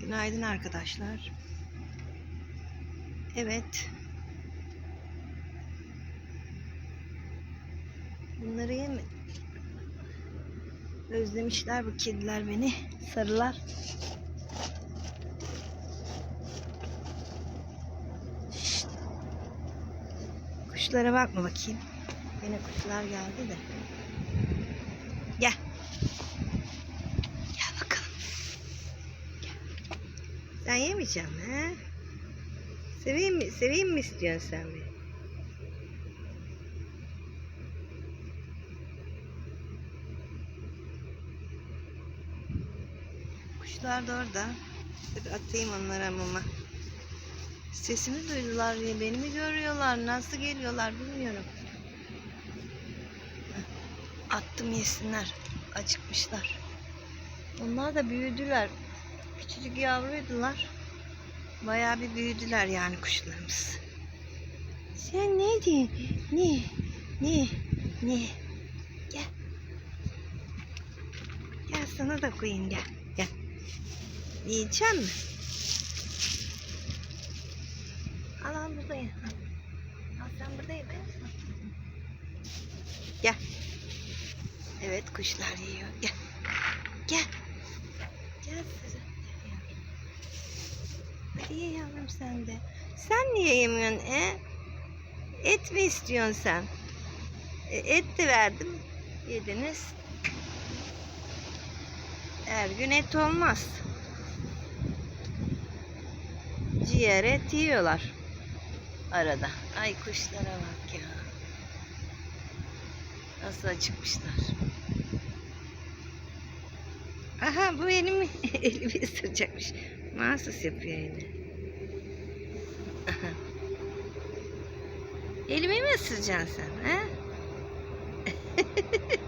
Günaydın arkadaşlar. Evet. Bunları yeme. Özlemişler bu kediler beni. Sarılar. Şşt. Kuşlara bakma bakayım. Yine kuşlar geldi de. Gel Sen yemeyeceksin ha? Seveyim mi? Seveyim mi istiyorsun sen beni? Kuşlar da orada. Dur atayım onlara mama. Sesimi duydular ya. Beni mi görüyorlar? Nasıl geliyorlar bilmiyorum. Attım yesinler. Acıkmışlar. Onlar da büyüdüler. Küçücük yavruydular. Bayağı bir büyüdüler yani kuşlarımız. Sen ne diyorsun? Ne? Ne? Ne? Gel. Gel sana da koyayım gel. Gel. Yiyecek mi? Al al buradayım. Al, sen buradayım. Ben. Gel. Evet kuşlar yiyor. Gel. Gel. Gel ye yavrum sen de. Sen niye yemiyorsun e? Et mi istiyorsun sen? E, et de verdim. Yediniz. Her gün et olmaz. Ciğer et yiyorlar. Arada. Ay kuşlara bak ya. Nasıl acıkmışlar. Aha bu elimi elimi ısıracakmış. Mahsus yapıyor yine. Elimi mi ısıracaksın sen? He?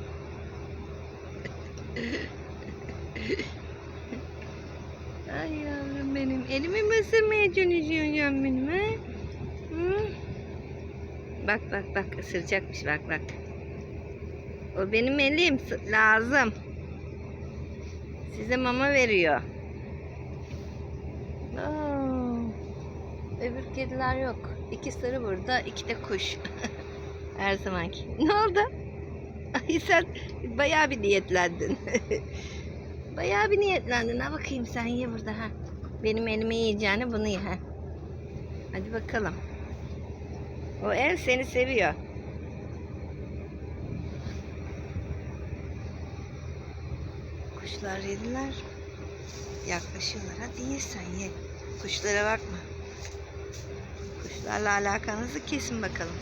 Ay yavrum benim. Elimi mi ısırmaya çalışıyorsun benim he? Hı? Bak bak bak ısıracakmış bak bak. O benim elim lazım. Size mama veriyor. Aa, öbür kediler yok. İki sarı burada, iki de kuş. Her zamanki. Ne oldu? Ay sen bayağı bir niyetlendin. bayağı bir niyetlendin. Ha bakayım sen ye burada ha. Benim elime yiyeceğini bunu ye ha. Hadi bakalım. O el seni seviyor. Kuşlar yediler. Yaklaşıyorlar. Hadi ye sen ye. Kuşlara bakma. Kuşlarla alakanızı kesin bakalım.